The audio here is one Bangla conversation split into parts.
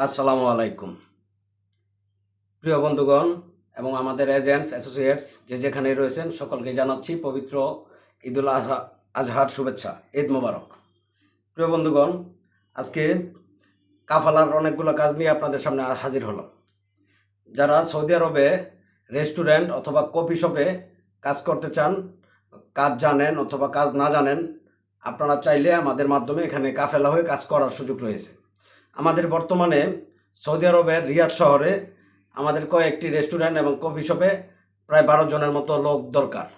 আসসালামু আলাইকুম। প্রিয় বন্ধুগণ এবং আমাদের এজেন্টস অ্যাসোসিয়েটস যে যেখানে রয়েছেন, সকলকে জানাচ্ছি পবিত্র ঈদুল আজহা, আজহার শুভেচ্ছা, ঈদ মোবারক। প্রিয় বন্ধুগণ, আজকে কাফালার অনেকগুলো কাজ নিয়ে আপনাদের সামনে হাজির হলাম। যারা সৌদি আরবে রেস্টুরেন্ট অথবা কফি শপে কাজ করতে চান, কাজ জানেন অথবা কাজ না জানেন, আপনারা চাইলে আমাদের মাধ্যমে এখানে কাফেলা হয়ে কাজ করার সুযোগ রয়েছে। আমাদের বর্তমানে সৌদি আরবের রিয়াদ শহরে আমাদের কয়েকটি রেস্টুরেন্ট এবং কফি শপে প্রায় বারো জনের মতো লোক দরকার।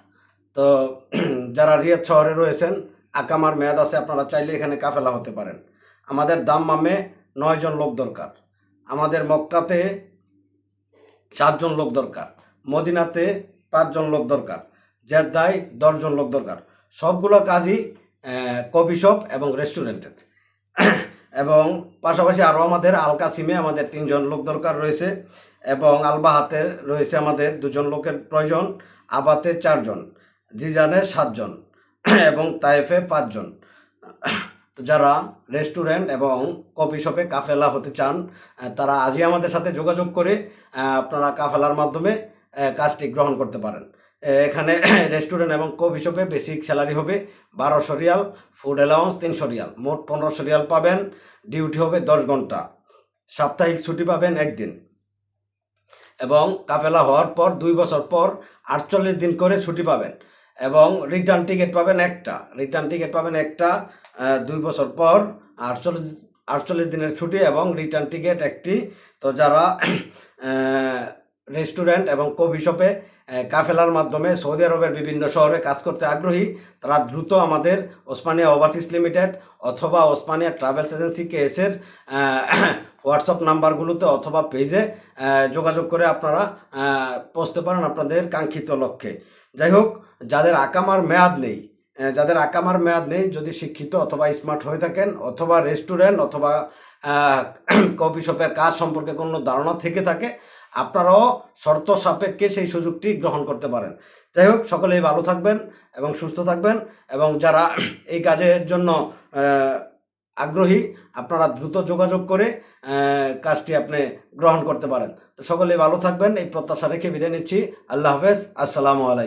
তো যারা রিয়াদ শহরে রয়েছেন আকামার মেয়াদ আছে, আপনারা চাইলে এখানে কাফেলা হতে পারেন। আমাদের দাম মামে নয় জন লোক দরকার। আমাদের মক্কাতে চারজন লোক দরকার। মদিনাতে পাঁচজন লোক দরকার। জেদ্দায় দশজন লোক দরকার। সবগুলো কাজই কফি শপ এবং রেস্টুরেন্টের। এবং পাশাপাশি আরও আমাদের আলকাসিমে আমাদের তিনজন লোক দরকার রয়েছে এবং আলবাহাতে রয়েছে আমাদের দুজন লোকের প্রয়োজন, আবাতে চারজন, জিজানে সাতজন এবং তাইফে পাঁচজন। যারা রেস্টুরেন্ট এবং কফি শপে কাফেলা হতে চান তারা আজই আমাদের সাথে যোগাযোগ করে আপনারা কাফেলার মাধ্যমে কাজটি গ্রহণ করতে পারেন। এখানে রেস্টুরেন্ট এবং কফি শপে বেসিক স্যালারি হবে বারোশো রিয়াল ফুড অ্যালাউন্স তিনশো রিয়াল। মোট পনেরোশো রিয়াল পাবেন ডিউটি হবে দশ ঘণ্টা। সাপ্তাহিক ছুটি পাবেন একদিন। এবং কাফেলা হওয়ার পর, দুই বছর পর আটচল্লিশ দিন করে ছুটি পাবেন। এবং রিটার্ন টিকিট পাবেন একটা। রিটার্ন টিকিট পাবেন একটা দুই বছর পর আটচল্লিশ আটচল্লিশ দিনের ছুটি এবং রিটার্ন টিকিট একটি। তো যারা রেস্টুরেন্ট এবং কফি শপে কাফেলার মাধ্যমে সৌদি আরবের বিভিন্ন শহরে কাজ করতে আগ্রহী, তারা দ্রুত আমাদের ওসমানিয়া ওভারসিজ লিমিটেড অথবা ওসমানিয়া ট্রাভেলস এজেন্সি কেএসের হোয়াটসঅ্যাপ নাম্বারগুলোতে অথবা পেজে যোগাযোগ করে আপনারা পৌঁছতে পারেন আপনাদের কাঙ্ক্ষিত লক্ষ্যে। যাই হোক, যাদের আকামার মেয়াদ নেই যাদের আকামার মেয়াদ নেই, যদি শিক্ষিত অথবা স্মার্ট হয়ে থাকেন, অথবা রেস্টুরেন্ট অথবা কফি শপের কাজ সম্পর্কে কোনো ধারণা থেকে থাকে আপনারাও শর্ত সাপেক্ষে সেই সুযোগটি গ্রহণ করতে পারেন। যাই হোক, সকলেই ভালো থাকবেন এবং সুস্থ থাকবেন এবং যারা এই কাজের জন্য আগ্রহী, আপনারা দ্রুত যোগাযোগ করে কাজটি আপনি গ্রহণ করতে পারেন। তো সকলেই ভালো থাকবেন, এই প্রত্যাশা রেখে বিদায় নিচ্ছি। আল্লাহ হাফেজ, আসসালামু আলাইকুম।